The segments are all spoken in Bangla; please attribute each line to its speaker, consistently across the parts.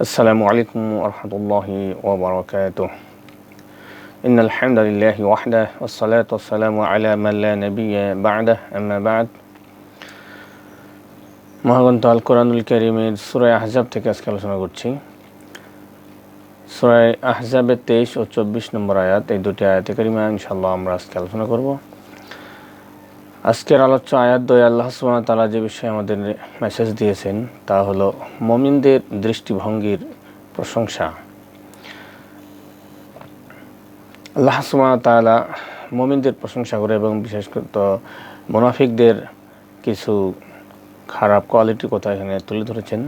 Speaker 1: السلام عليكم ورحمة الله وبركاته إن الحمد لله وحده والصلاة والسلام على من لا نبي بعده أما بعد মহাগ্রন্থ আল কোরআনুল করিমের সুরায় আহজাব থেকে আজকে আলোচনা করছি সুরায় আহজাবের তেইশ ও চব্বিশ নম্বর আয়াত এই দুটি আয়াতে করিমা ইনশাল্লাহ আমরা আজকে আলোচনা করব আজকের আলোচ্য আয়াত দয় আল্লাহ সুবাহ তালা যে বিষয়ে আমাদের মেসেজ দিয়েছেন, তা হলো মমিনদের দৃষ্টিভঙ্গির প্রশংসা। আল্লাহ সুবাহ তালা মমিনদের প্রশংসা করে এবং বিশেষ করে মোনাফিকদের কিছু খারাপ কোয়ালিটির কথা এখানে তুলে ধরেছেন।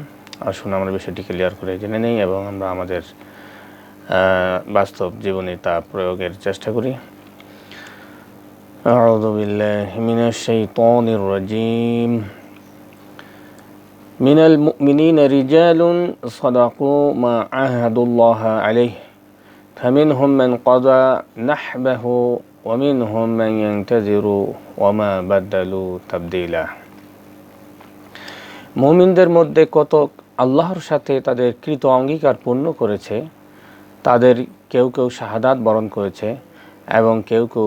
Speaker 1: আসুন আমরা বিষয়টি ক্লিয়ার করে জেনে নেই এবং আমরা আমাদের বাস্তব জীবনে তা প্রয়োগের চেষ্টা করি। أعوذ بالله من الشيطان الرجيم من المؤمنين رجال صدقوا ما عاهدوا الله عليه فمنهم من قضى نحبه ومنهم من ينتظر وما بدلوا تبديلا মুমিনদের মধ্যে কত আল্লাহর সাথে তাদের কৃত অঙ্গীকার পূর্ণ করেছে তাদের কেউ কেউ শাহাদাত বরণ করেছে এবং কেউ কেউ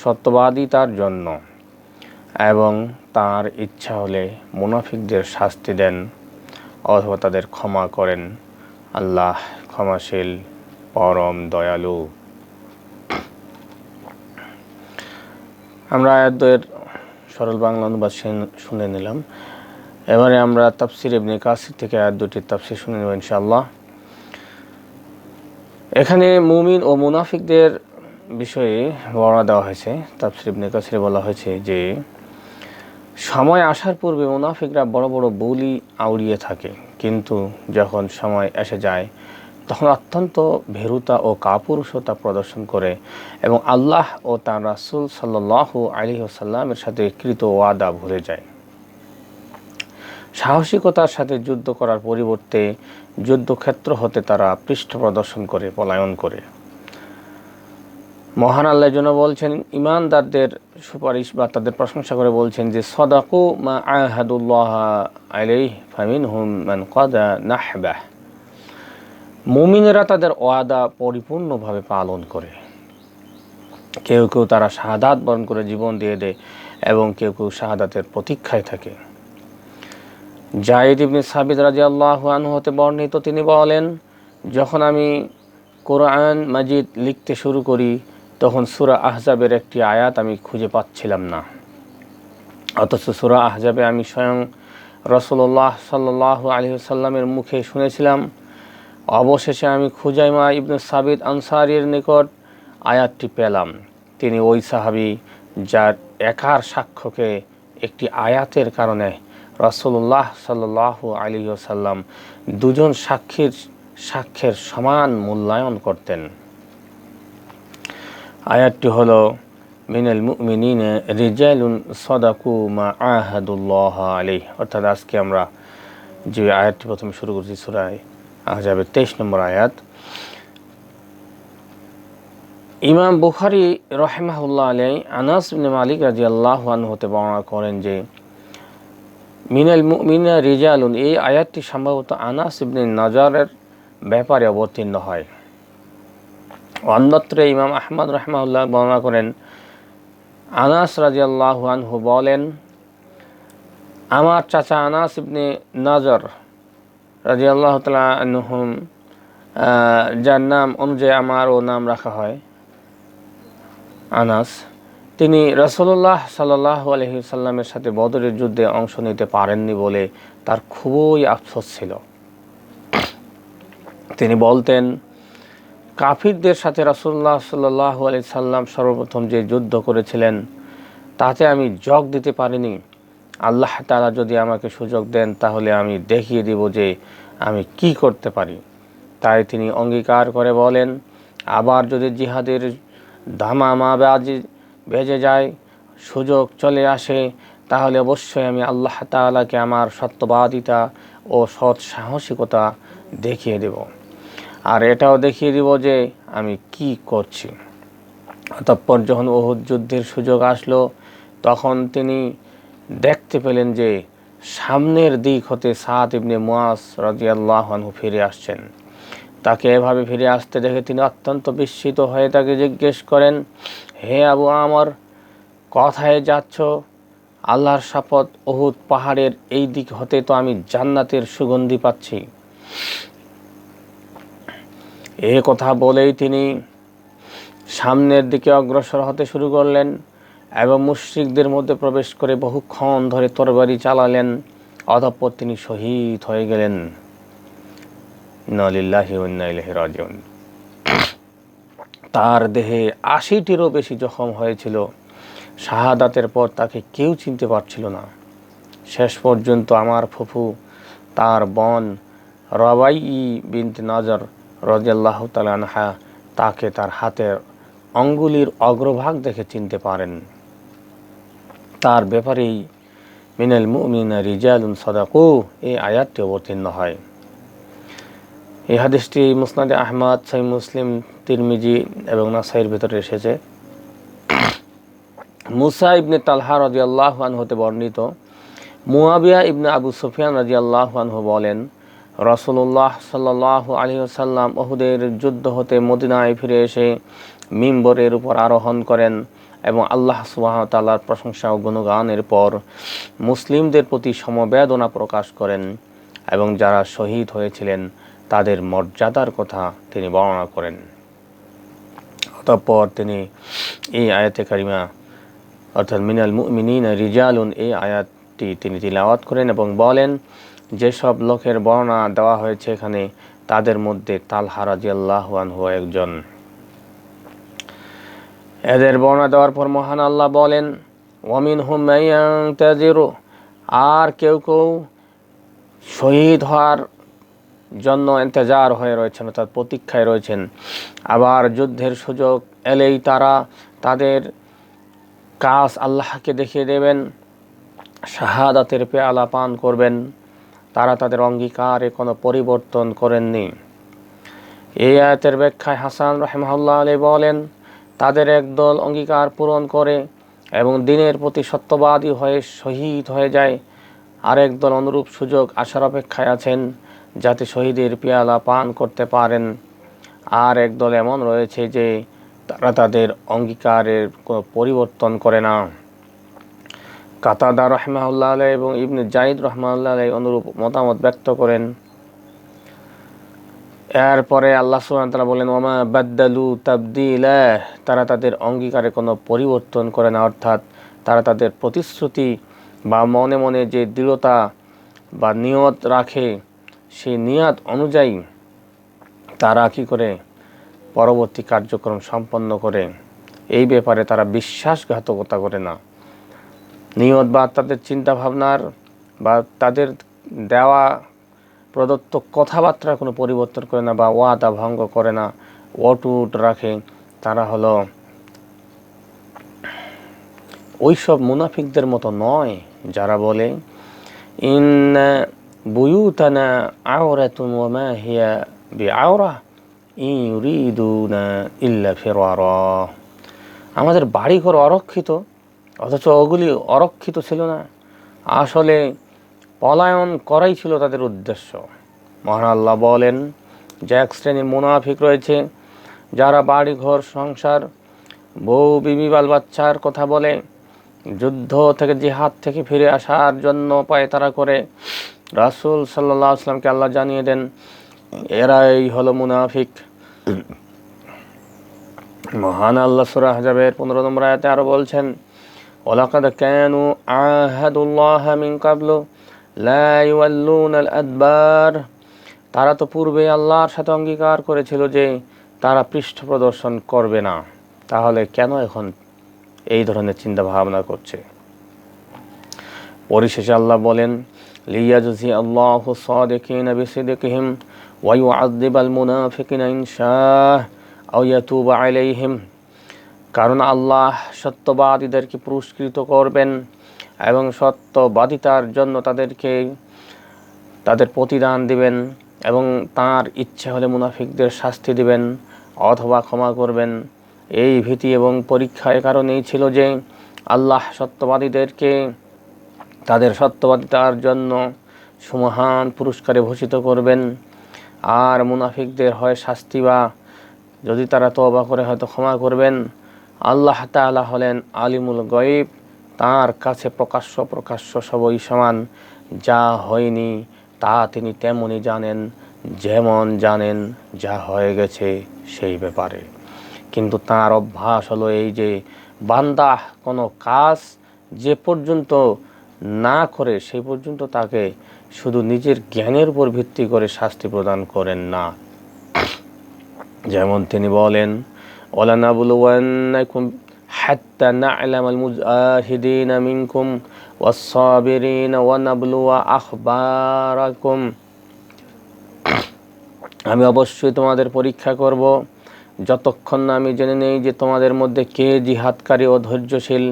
Speaker 1: সত্যবাদিতার জন্য এবং তার ইচ্ছা হলে মুনাফিকদের শাস্তি দেন অথবা তাদের ক্ষমা করেন। আল্লাহ ক্ষমাশীল, পরম দয়ালু। আমরা আয়াতের সরল বাংলা অনুবাদ শুনে নিলাম। এবারে আমরা তাফসির ইবনে কাসির থেকে আয়াত দুটির তাফসির শুনে নেব ইনশাআল্লাহ। এখানে মুমিন ও মুনাফিকদের বিষয়ে বর্ণনা দেওয়া হয়েছে, তাফসির ইবনে কাসিরে বলা হয়েছে যে, সময় আসার পূর্বে মুনাফিকরা বড় বড় বলি আউড়িয়ে থাকে। কিন্তু যখন সময় এসে যায়, তখন অত্যন্ত ভেরুতা ও কাপুরুষতা প্রদর্শন করে এবং আল্লাহ ও তার রাসুল সাল্লাহ আলী সাল্লামের সাথে কৃত ওয়াদা ভুলে যায়। সাহসিকতার সাথে যুদ্ধ করার পরিবর্তে যুদ্ধক্ষেত্র হতে তারা পৃষ্ঠ প্রদর্শন করে, পলায়ন করে। মহান আল্লাহ জন্য বলছেন, ইমানদারদের সুপারিশ বা তাদের প্রশংসা করে বলছেন যে, সদাকু মা আহাদুল্লাহ আলাই ফামিন হুম মান কদা নাহবাহ। মুমিনেরা তাদের ওয়াদা পরিপূর্ণভাবে পালন করে। কেউ কেউ তারা শাহাদাত বরণ করে জীবন দিয়ে দেয় এবং কেউ কেউ শাহাদাতের প্রতীক্ষায় থাকে। জাহিদ ইবনে সাবিদ রাজি আল্লাহ হতে বর্ণিত তিনি বলেন, যখন আমি কোরআন মাজিদ লিখতে শুরু করি তখন সুরা আহজাবের একটি আয়াত আমি খুঁজে পাচ্ছিলাম না। অথচ সুরা আহজাবে আমি স্বয়ং রসুল্লাহ সাল্লাহ আলী সাল্লামের মুখে শুনেছিলাম। অবশেষে আমি খুজাইমা ইবনু সাবিদ আনসারির নিকট আয়াতটি পেলাম। তিনি ওই সাহাবি যার একার সাক্ষ্যকে একটি আয়াতের কারণে রসুল্লাহ সাল্লাহ আলী সাল্লাম দুজন সাক্ষীর সাক্ষ্যের সমান মূল্যায়ন করতেন। আয়াতটি হল, মিনাল মুমিনিন রিজালুন সদাকু মা আহাদুল্লাহ আলী অর্থাৎ আজকে আমরা যে আয়াতটি প্রথমে শুরু করছি, সুরায় আহজাবের তেইশ নম্বর আয়াত। ইমাম বুখারি রহেমাহুল্লাহ আলাই আনাস মালিক রাজি আল্লাহ হতে বর্ণনা করেন যে, মিনাল মিনা রিজালুন, এই আয়াতটি সম্ভবত আনাস ইবনে নজরের ব্যাপারে অবতীর্ণ হয়। অন্যত্র ইমাম আহমদ রহমাউল্লাহ বর্ণনা করেন, আনাস রাজি আনহু বলেন, আমার চাচা আনাস ইবনে নজর রাজি আল্লাহ তালা আনহুম যার নাম অনুযায়ী আমারও নাম রাখা হয় আনাস। তিনি রসল্লাহ সাল্লাহ আলহি সাল্লামের সাথে বদরের যুদ্ধে অংশ নিতে পারেননি বলে তার খুবই আফসোস ছিল। তিনি বলতেন কাফিরদের সাথে রাসুল্লাহ সাল্লাহ আলি সাল্লাম সর্বপ্রথম যে যুদ্ধ করেছিলেন, তাতে আমি জগ দিতে পারিনি। আল্লাহ তালা যদি আমাকে সুযোগ দেন, তাহলে আমি দেখিয়ে দিব যে আমি কি করতে পারি। তাই তিনি অঙ্গীকার করে বলেন, আবার যদি জিহাদের ধামামা বাজি বেজে যায়, সুযোগ চলে আসে, তাহলে অবশ্যই আমি আল্লাহ তাআলাকে আমার সত্যবাদিতা ও সৎ সাহসিকতা দেখিয়ে দেব। আর এটাও দেখিয়ে দিব যে আমি কি করছি। অতঃপর যখন ওহুদ যুদ্ধের সুযোগ আসলো, তখন তিনি দেখতে পেলেন যে সামনের দিক হতে সাত ইবনে মুয়াস রাজিয়াল্লাহনহু ফিরে আসছেন। তাকে এভাবে ফিরে আসতে দেখে তিনি অত্যন্ত বিস্মিত হয়ে তাকে জিজ্ঞেস করেন, হে আবু আমার, কথায় যাচ্ছ? আল্লাহর শপথ ওহুদ পাহাড়ের এই দিক হতে তো আমি জান্নাতের সুগন্ধি পাচ্ছি। এ কথা বলেই তিনি সামনের দিকে অগ্রসর হতে শুরু করলেন এবং মুশ্রিকদের মধ্যে প্রবেশ করে বহুক্ষণ ধরে তরবারি চালালেন, অতঃপর তিনি শহীদ হয়ে গেলেন। নলিল্লাহি রাজন তার দেহে আশিটিরও বেশি জখম হয়েছিল। শাহাদাতের পর তাকে কেউ চিনতে পারছিল না। শেষ পর্যন্ত আমার ফুফু, তার বন রবাই বিন্ত নজর রজাল্লাহ তালানহা তাকে তার হাতের অঙ্গুলির অগ্রভাগ দেখে চিনতে পারেন। তার ব্যাপারেই মিনাল মুমিনা রিজালুন সদাকু, এই আয়াতটি অবতীর্ণ হয়। এই হাদিসটি মুসনাদে আহমদ সাই মুসলিম, তিরমিজি এবং নাসাইয়ের ভিতরে এসেছে। মুসা ইবনে তালহা রাজি হতে বর্ণিত, মুয়াবিয়া ইবনে আবু সুফিয়ান রাজি আল্লাহানহু বলেন রসুল্লাহ সাল্লাহ আলী সাল্লাম ওহুদের যুদ্ধ হতে মদিনায় ফিরে এসে মিম্বরের উপর আরোহণ করেন এবং আল্লাহ সুবাহতাল্লার প্রশংসা ও গুণগানের পর মুসলিমদের প্রতি সমবেদনা প্রকাশ করেন এবং যারা শহীদ হয়েছিলেন তাদের মর্যাদার কথা তিনি বর্ণনা করেন। অতঃপর তিনি এই আয়াতে কারিমা, অর্থাৎ মিনাল মিনিন রিজালুন, এই আয়াতটি তিনি তিলাওয়াত করেন এবং বলেন যেসব লোকের বর্ণনা দেওয়া হয়েছে এখানে, তাদের মধ্যে তালহা রাজিয়াল্লাহান হওয়া একজন। এদের বর্ণনা দেওয়ার পর মহান আল্লাহ বলেন ওয়ামিন তাজিরো আর কেউ কেউ শহীদ হওয়ার জন্য এন্তেজার হয়ে রয়েছেন, অর্থাৎ প্রতীক্ষায় রয়েছেন। আবার যুদ্ধের সুযোগ এলেই তারা তাদের কাজ আল্লাহকে দেখিয়ে দেবেন, শাহাদাতের পেয়ালা পান করবেন। তারা তাদের অঙ্গীকারে কোনো পরিবর্তন করেননি। এই আয়াতের ব্যাখ্যায় হাসান রহমাল্লাহ আলী বলেন, তাদের একদল অঙ্গীকার পূরণ করে এবং দিনের প্রতি সত্যবাদী হয়ে শহীদ হয়ে যায়। আরেক দল অনুরূপ সুযোগ আসার অপেক্ষায় আছেন যাতে শহীদের পেয়ালা পান করতে পারেন। আর একদল এমন রয়েছে যে তারা তাদের অঙ্গীকারের কোনো পরিবর্তন করে না। কাতাদা রহমাউল্লাহ আলাই এবং ইবনে জাইদ রহমাউল্লাহ আলাই অনুরূপ মতামত ব্যক্ত করেন। এরপরে আল্লাহ সুহান তারা বলেন ওমা বাদ্দালু তাবদিল তারা তাদের অঙ্গীকারে কোনো পরিবর্তন করে না, অর্থাৎ তারা তাদের প্রতিশ্রুতি বা মনে মনে যে দৃঢ়তা বা নিয়ত রাখে, সেই নিয়াত অনুযায়ী তারা কি করে? পরবর্তী কার্যক্রম সম্পন্ন করে। এই ব্যাপারে তারা বিশ্বাসঘাতকতা করে না। নিয়ত বা তাদের চিন্তা ভাবনার বা তাদের দেওয়া প্রদত্ত কথাবার্তার কোনো পরিবর্তন করে না বা ওয়াদা ভঙ্গ করে না, অটুট রাখে, তারা হলো ওইসব মুনাফিকদের মতো নয় যারা বলে ইন বুয়ুতানা আওরাতুন ওয়া হিয়া বিআওরা, ইন ইউরিদুনা ইল্লা ফিরারা। আমাদের বাড়িঘর অরক্ষিত অথচ ওগুলি অরক্ষিত ছিল না। আসলে পলায়ন করাই ছিল তাদের উদ্দেশ্য। মহান আল্লাহ বলেন, যে এক শ্রেণির মুনাফিক রয়েছে, যারা বাড়ি ঘর সংসার, বউ, বিবি বাল বাচ্চার কথা বলে, যুদ্ধ থেকে, জিহাদ থেকে ফিরে আসার জন্য তারা করে, রাসুল সাল্লাহ আসলামকে আল্লাহ জানিয়ে দেন, এরাই হলো মুনাফিক। মহান আল্লাহ সুরা হাজাবের পনেরো নম্বর আয়াতে আরও বলছেন ওলাকাদ কেনু আহাদুল্লাহ মিন কাবলু আদবার তারা তো পূর্বে আল্লাহর সাথে অঙ্গীকার করেছিল যে তারা পৃষ্ঠ প্রদর্শন করবে না। তাহলে কেন এখন এই ধরনের চিন্তা ভাবনা করছে? পরিশেষে আল্লাহ বলেন, লিয়াজজি আল্লাহ সাদিকিন বিসিদিকহিম ওয়া ইউআযযিবাল মুনাফিকিনা ইন শাআ আও ইয়াতুবা আলাইহিম। কারণ আল্লাহ সত্যবাদীদেরকে পুরস্কৃত করবেন এবং সত্যবাদিতার জন্য তাদেরকে তাদের প্রতিদান দিবেন এবং তার ইচ্ছে হলে মুনাফিকদের শাস্তি দিবেন অথবা ক্ষমা করবেন। এই ভীতি এবং পরীক্ষার কারণেই ছিল যে আল্লাহ সত্যবাদীদেরকে তাদের সত্যবাদিতার জন্য সুমহান পুরস্কারে ভূষিত করবেন। আর মুনাফিকদের হয় শাস্তি বা যদি তারা তবা করে হয়তো ক্ষমা করবেন। আল্লাহ তাআলা হলেন আলিমুল গয়েব, তার কাছে প্রকাশ্য প্রকাশ্য সবই সমান যা হয়নি, তা তিনি তেমনই জানেন, যেমন জানেন যা হয়ে গেছে সেই ব্যাপারে। কিন্তু তার অভ্যাস হলো এই যে, বান্দা কোনো কাজ যে পর্যন্ত না করে, সেই পর্যন্ত তাকে শুধু নিজের জ্ঞানের উপর ভিত্তি করে শাস্তি প্রদান করেন না। যেমন তিনি বলেন হাত্তা না'লামাল মুজাহিদিনা মিনকুম ওয়াস-সাবিরিনা ওয়া নাবলুয়া আখবারাকুম আমি অবশ্যই তোমাদের পরীক্ষা করব। যতক্ষণ না আমি জেনে নেই যে তোমাদের মধ্যে কে জিহাদকারী ও ধৈর্যশীল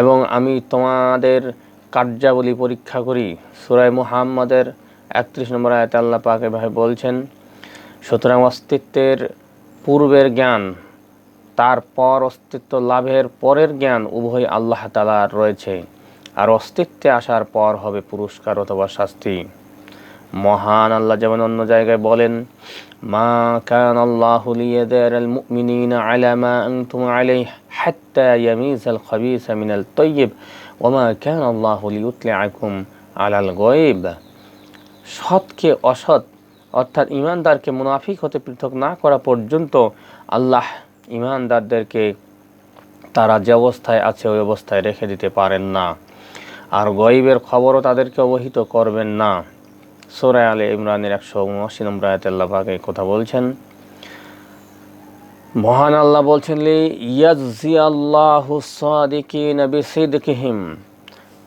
Speaker 1: এবং আমি তোমাদের কার্যাবলী পরীক্ষা করি। সুরায় মুহাম্মাদের একত্রিশ নম্বর আয়াত আল্লাহ পাক এভাবে বলছেন, সুতরাং অস্তিত্বের পূর্বের জ্ঞান তারপর অস্তিত্ব লাভের পরের জ্ঞান উভয় আল্লাহ তালার রয়েছে। আর অস্তিত্বে আসার পর হবে পুরস্কার অথবা শাস্তি। মহান আল্লাহ যেমন অন্য জায়গায় বলেন, মা কান আল্লাহ লিয়াদারাল মুমিনিনা আলা মা আনতুম আলাইহি হাত্তা ইয়ামিজাল খাবিসা মিনাল তাইয়্যিব ওয়া মা কান আল্লাহ লিয়ুতলিআকুম আলাল গায়ব। সৎকে অসৎ, অর্থাৎ ইমানদারকে মুনাফিক হতে পৃথক না করা পর্যন্ত আল্লাহ ইমানদারদেরকে তারা যে অবস্থায় আছে ওই অবস্থায় রেখে দিতে পারেন না। আর গরিবের খবরও তাদেরকে অবহিত করবেন না। সোরায় আলে ইমরানের একশো উনআশি নম্বর আয়াতাল্লাহ কথা বলছেন। মহান আল্লাহ বলছেন আল্লাহু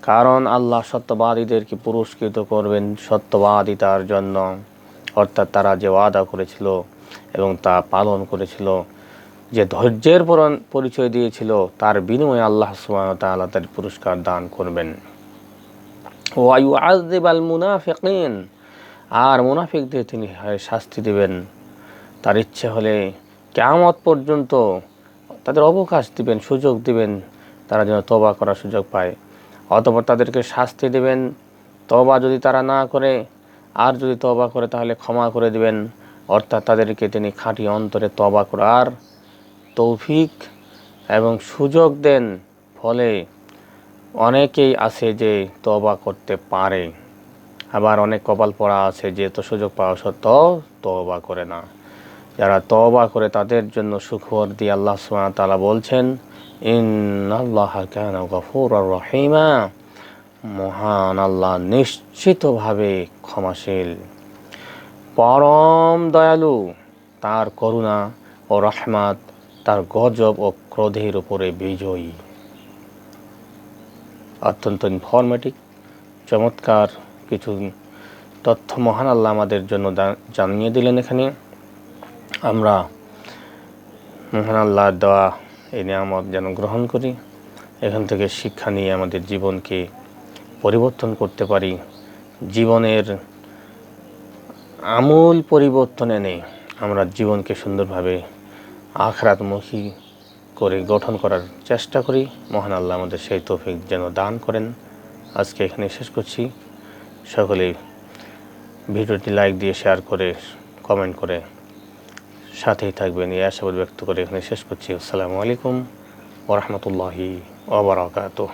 Speaker 1: কারণ আল্লাহ সত্যবাদীদেরকে পুরস্কৃত করবেন সত্যবাদিতার জন্য। অর্থাৎ তারা যে ওয়াদা করেছিল এবং তা পালন করেছিল যে ধৈর্যের পরন- পরিচয় দিয়েছিল, তার বিনিময়ে আল্লাহ ওয়া তার পুরস্কার দান করবেন। ওয়ায়ু আজদেব আল মুনাফিকিন, আর মুনাফিকদের তিনি শাস্তি দেবেন। তার ইচ্ছে হলে কেয়ামত পর্যন্ত তাদের অবকাশ দিবেন, সুযোগ দিবেন, তারা যেন তবা করার সুযোগ পায়। অতপর তাদেরকে শাস্তি দেবেন তবা যদি তারা না করে, আর যদি তবা করে তাহলে ক্ষমা করে দিবেন। অর্থাৎ তাদেরকে তিনি খাঁটি অন্তরে তবা করার তৌফিক এবং সুযোগ দেন ফলে অনেকেই আছে যে তবা করতে পারে। আবার অনেক কপাল পড়া আছে যে তো সুযোগ পাওয়া সত্ত্বেও তবা করে না। যারা তবা করে তাদের জন্য সুখবর দিয়ে আল্লাহ তাআলা বলছেন, ইন্নাল্লাহ কানা রহিমা। মহান আল্লাহ নিশ্চিতভাবে ক্ষমাশীল। পরম দয়ালু, তার করুণা ও রহমাত গজব ও ক্রোধের উপরে বিজয়ী। অত্যন্ত ইনফরমেটিভ চমৎকার কিছু তথ্য মহান আল্লাহ আমাদের জন্য জানিয়ে দিলেন এখানে। আমরা মহান আল্লাহর দেওয়া এই নিয়ামত যেন গ্রহণ করি, এখান থেকে শিক্ষা নিয়ে আমাদের জীবনকে পরিবর্তন করতে পারি। জীবনের আমূল পরিবর্তন এনে আমরা জীবনকে সুন্দরভাবে আখরাতমুখী করে গঠন করার চেষ্টা করি। মহান আল্লাহ আমাদের সেই তৌফিক যেন দান করেন। আজকে এখানে শেষ করছি। সকলে ভিডিওটি লাইক দিয়ে শেয়ার করে, কমেন্ট করে সাথেই থাকবেন এই আশাবাদ ব্যক্ত করে এখানে শেষ করছি। আসসালামু আলাইকুম ওরহমতুল্লাহি ওবরাকাতুহ